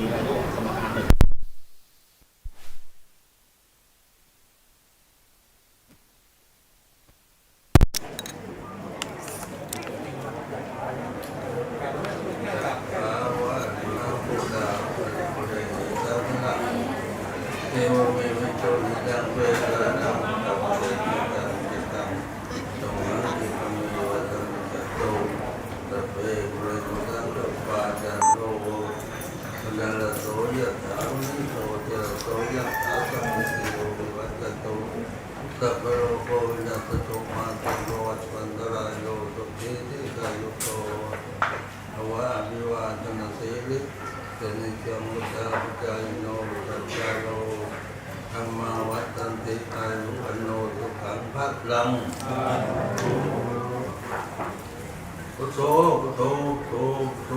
มีอะไรด้วยสมการหนึ่ง เทวเมวิโชนิจังเวรนังตัมเตมิตังจิตังสมาธิธรรมโยตังจัตโตตัพเพปุเรตุสังกปาจันโตสนัลโสยะถามิโสเจโสยะถาสัมมิติโยวิวัตโตสัพพะโลกวินัสโตมาตังโรวัฏวันตรายโยสุขีติกายุโต ภวะอภิวาทนาสีลิ สนิจังมุตตาปุจจายโนตัจจาโลธรรมาวัตันติอายุวันโนสุขังภักลังพุทโธพุทโธพุทโธ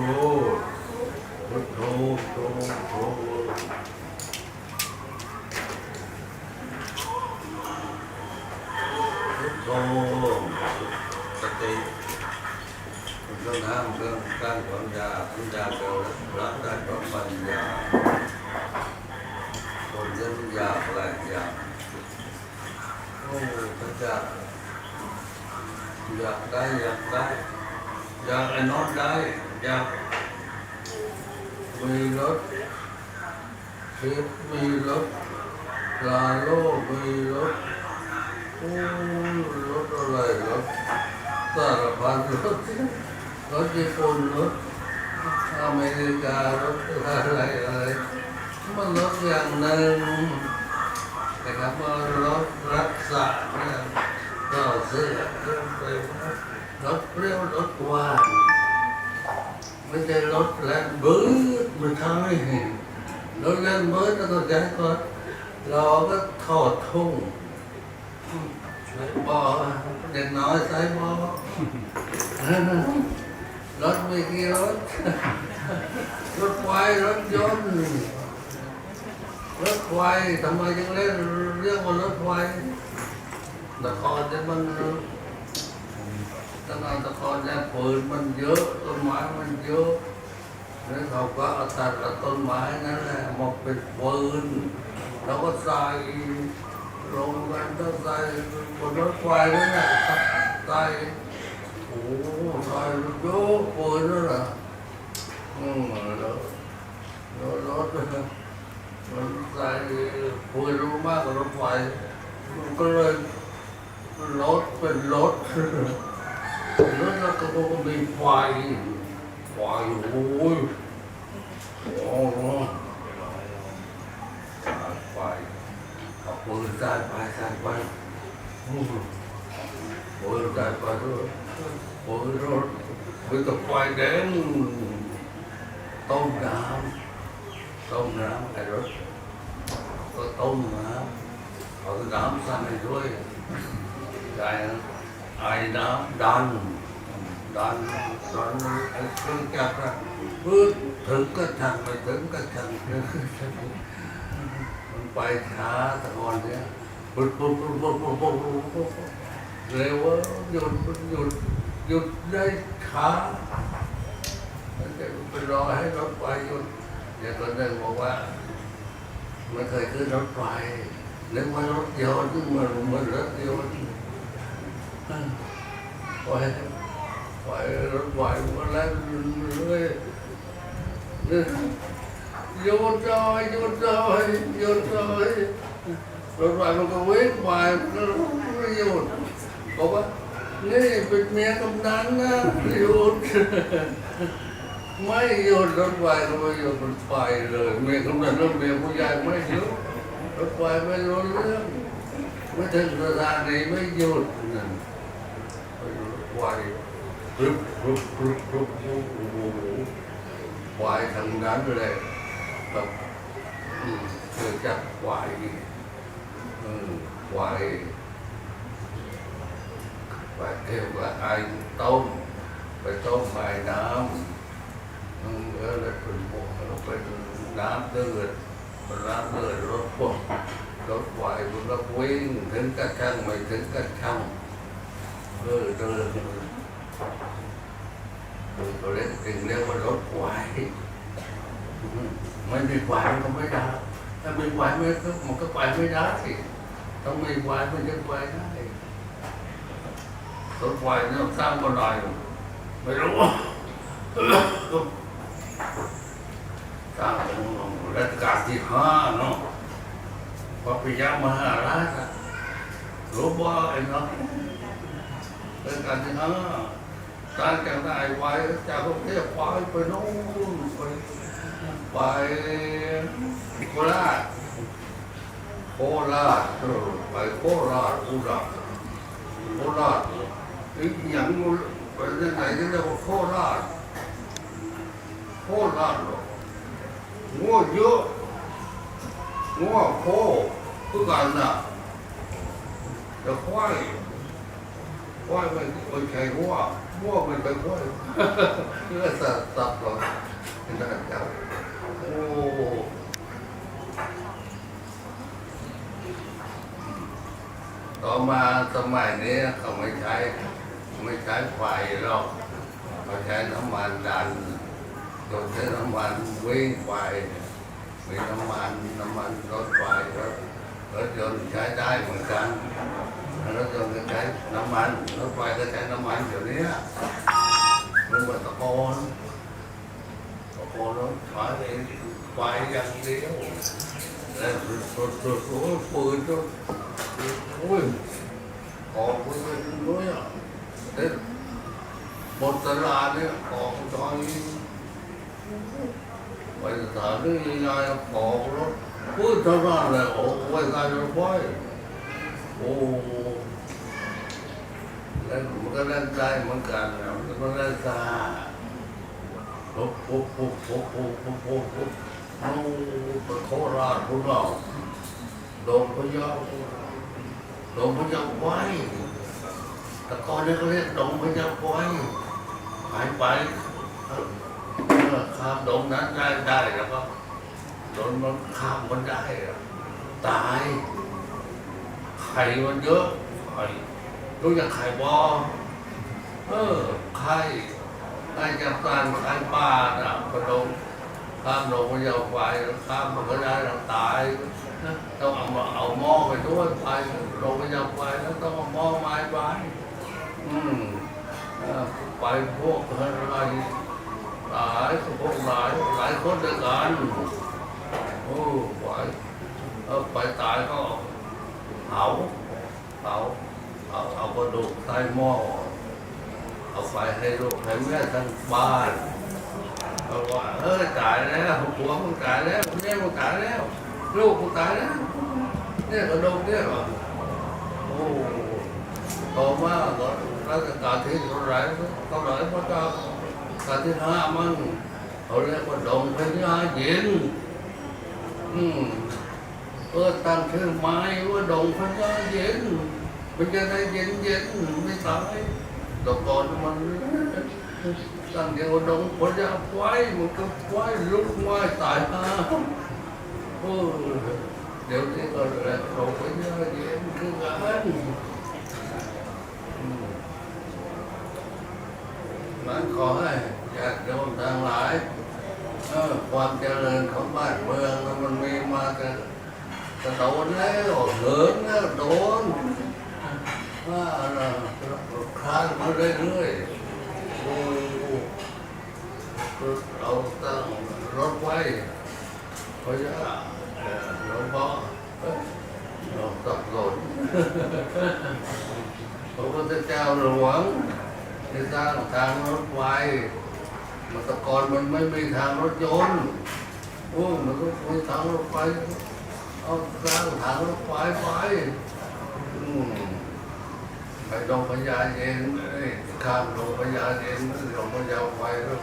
พุทโธพุทโธพุทโธพุทโธสติ เครื่องห้ามเครื่องกั้นความยาปัญญาเกิดรักได้เพราะปัญญาคนเรื่องย รถญี่ปุ่นรถอเมริการถอะไรอะไรมันรถอย่างหนึ่งนะครับว่ารถรักษาเนี่ยก็เครื่อไปรถเปรี้ยวรถหวานไม่ใช่รถแรงบื้อไม่ใช่รถแรงบื้อแล้วก็ใจก็เราก็ถอดทุ่งใช้บอเด็กน้อยใช้บอ รถไม่กี่รถ รถไฟรถยนต์รถไฟทำไมยังเล่นเรื่องว่ารถไฟนครเนี่ยมันตะนานครเนี่ยปืนมันเยอะต้นไม้มันเยอะแล้วเขาก็เอาตัดกับต้นไม้นั่นแหละมาเป็นปืนแล้วก็ใส่ลงกันก็ใส่บนรถไฟนั่นแหละใส่โอ้ ตายแล้วโยกปืนนั่ะอืมแล้วแล้วรถมันใส่ปวดรู้มากกว่ารถไฟมันก็เลยรถเป็นรถรถแล้วก็มีไฟไฟโอ้ยโอ้โหไฟเอาปืนใส่ไปใส่ไปอืม ปืนได้ไปด้วยปืนรถปืนตะไฟแดงต้มน้ำต้มน้ำไอ้รถก็ต้มน้ำเอาน้ำใส่ด้วยใช่ไอ้น้ำดันดันดันไอ้เครื่องจักรปืนถึงก็ช่างไม่ถึงก็ช่างมันไปช้าตะกอนเนี้ยปุ๊บปุ๊บปุ๊บปุ๊บปุ๊บปุ๊บปุ๊บเร็วว่าหยุดหยุดหยุดได้ช้ามันจะไปรอให้รถไฟหยุดเดี๋ยวคนหนึ่งบอกว่าไม่เคยขึ้นรถไฟ นึกว่ารถยนต์ซึ่งมันมันรถยนต์ไปไปรถไฟมาแล้วเลย ก็ไปมันก็ไม่หยุดบอกว่านี่เป็นเมียไม่หยุดรถไฟก็ไม่หยุดรถไฟเลยเมียกำนันแล้วเมียผู้ใหญ่ไม่หยุดรถไม่เรื่องไม่ถึงสถานีไม่หยุดนั่นปรถไฟปรึบปรึบปรึบปรึบโอ้โหไฟทางนั้นเลยแบบอืมเกิดจากไฟอืมไฟไปเที่ยวกับไอ้ต้มไปต้มใบน้ำมันก็เลยเป็นพวกเราเป็นน้ำเดือด เป็นน้ำเดือดรถพวกรถไฟมันก็วิ่งถึงกระชังไม่ถึงกระชังเออเดินคือเขาเรียกถึงเรียกว่ารถไฟอืมไม่มีไฟมันก็ไม่ได้ถ้ามีไฟมันก็มันก็ไปไม่ได้ต้องมีไฟมันจะไปได้รถไฟเนี่ยสร้างมาหน่อยไม่รู้สร้างของ รัชกาลที่ห้าเนาะพระปิยมหาราชอะรู้บ่ไอ้เนาะรัชกาลที่ห้าสร้างจากได้ไว้จากกรุงเทพไปไปโน่นไปไปโคราชโคราชเออไปโคราชโคราชโคราชอีกอย่างไปที่ไหนที่เรียกว่าโคราชโคราชหรอ งัวเยอะงัวโคคือกันน่ะแต่ควายควายไม่ไม่ใช่งัวงัวไม่ใช่ควายเพื่อสัตว์สัตว์หรอกเป็นทหารเก่าโอ้ต่อมาสมัยนี้เขาไม่ใช้ไม่ใช้ไฟหรอกเขาใช้น้ำมันดัน โดยใช้น้ำมันวิ่งไฟมีน้ำมันน้ำมันรถไฟรถรถยนต์ใช้ได้เหมือนกันรถยนต์ก็ใช้น้ำมันรถไฟก็ใช้น้ำมันเดี๋ยวนี้มันเหมือนตะโกนโอ้โหแล้วมาเองไปอย่างเดียวแล้วสุดสุดสุดปืนก็โอ้ยออกปืนด้วยอะเด็ดตลาดเนี่ยออกจอย ไปสถานที่ยังไงออกรถปืนเท่านั้นเลยโอ้ไว้การรถไฟโอ้แล้วมันก็เล่นได้เหมือนกันนะมันก็เล่นซาปุ๊บปุ๊บปุ๊บปุ๊บปุ๊บปุ๊บปุ๊บปุ๊บเอาไปโคราชพุ่นเราโดนพยาโดนพยาไว้แต่ก่อนนี้เขาเรียกดงพยาไว้หายไป เออข้ามดงนั้นได้ได้แล้วก็โดนมันข้ามมันได้ตายไข่มันเยอะไข่รู้จักไข่บอเออไข่ได้จากการขายปลาน่ะพนมข้ามลงไปเอาวไฟข้ามมันก็ได้เราตายต้องเอามาเอาหม้อไปด้วยไปลงไปเอาวไฟแล้วต้องเอาหม้อไม้ไปอืมไปพวกอะไร หลายพวกหลายหลายคนด้วยกันโอ้ไปเอาไปตายก็เผาเผาเอาเอากระดูกใต้หม้อเอาไปให้ลูกให้แม่ทั้งบ้านบอกว่าเออตายแล้วผัวมึงตายแล้วแม่มึงตายแล้ว ลูกมึงตายแล้วเนี่ยกระดูกเนี่ยหรอโอ้ต่อมาก็รัชกาลที่เท่าไหรเท่าไหรพระเจ้า การที่ห้ามั่งเขาเรียกว่าดงพญาเย็นอืมเออตั้งชื่อไม้ว่าดงพญาเย็นมันจะได้เย็นเย็นไม่ตายตะกอนมันตั้งเดียวดงพญาควายมันก็ควายลุกไม้ตายมาโอ้เดี๋ยวนี้ก็เลยเราพญาเย็นคือกันมมันขอให้ญาติโยมทั้งหลายเออ ความเจริญของบ้านเมืองมันมีมาแต่แต่โดนแล้วเหินแล้วโดนว่าเราคลานมาเรื่อยๆโอ้เราตั้งรถไว้เพราะว่าหลวงพ่อเราตัดหล่นพระพุทธเจ้าหลวงที่สร้างทางรถไฟ มันแตะกอนมันไม่มีทางรถยนต์โอ้มันก็มีทางรถไฟเอาสร้างทางรถไฟไปไปลงพญาเย็นเอ้ยข้ามลงพญาเย็นลงพญาไฟแล้ว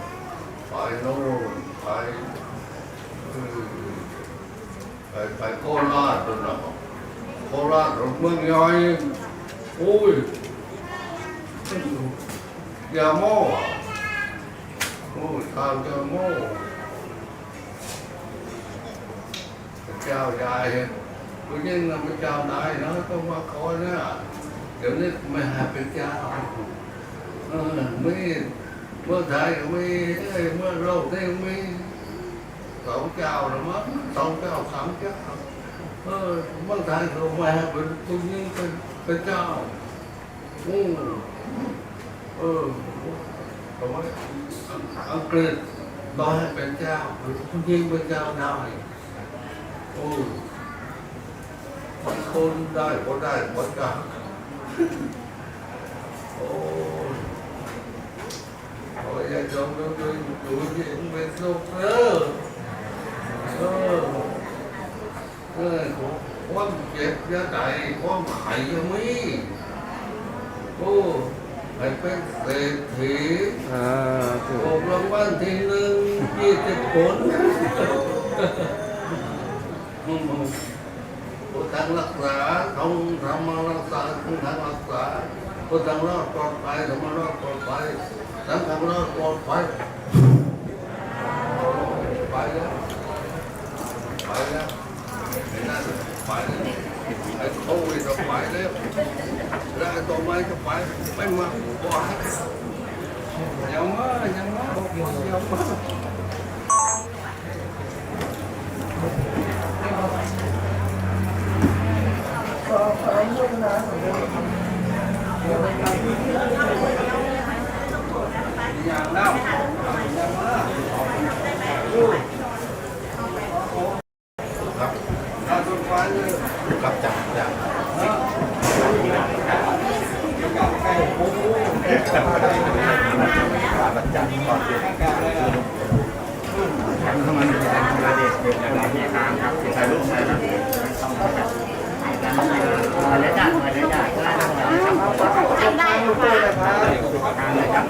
ไปโน่นไปไปไปโคราชตัวน่ะโคราชเมืองย่อยโอ้ยยาโม่ อะโอ้ยข้ามยาโม่พระเจ้ายายผู้ยิ่งนะพระเจ้านายนะต้องมาขอเนี่ยเดี๋ยวนี้ไม่หาเป็นเจ้าเออไม่เมื่อไทยก็ไม่เมื่อโลกนี่ไม่สองเจ้าหรือมั้งสองเจ้าสามเจ้าเออบางทางเขามาให้เป็นผู้หญิงเป็นเป็นเจ้าอืมเออ ทำไมอังกฤษต้องให้เป็นเจ้าผู้หญิงเป็นเจ้าได้โอ้บางคนได้ก็ได้เหมือนกันโอ้โอ้ยอย่าจมดูดูดูที่เป็นสุขเออเออเออความเจ็บยาใดความหายยังมีโอ้ ให้เป็นเศรษฐีอ่าถูถูกรางวัลที่หนึ่งยี่สิบผลผู้ทางรักษาต้องทำมารักษาผู้ทางรักษาผู้ทางรอดปลอดภัยทำมารอดปลอดภัยทำทางรอดปลอดภัยไปแล้วไปแล้วไอ้นั่นไปแล้วไอ้โควิดไปแล้ว ไอ้ตัวใหม่ก็ไปไม่มาบอกยังมายังมายังมาอย่างแล้วอย่างมาครับถ้าสุดท้เลยรับจับจาก ไก่โอ้โหรับจับก่อนเด็กทำเข้ามาหนึ่งแสนคนละเด็กเด็กหลายที่ค้างครับถ่ายรูปถ่ายรูปมาเลยจ้ามาเลยจ้าได้ครับทำได้ค่ะค้างเลยครับ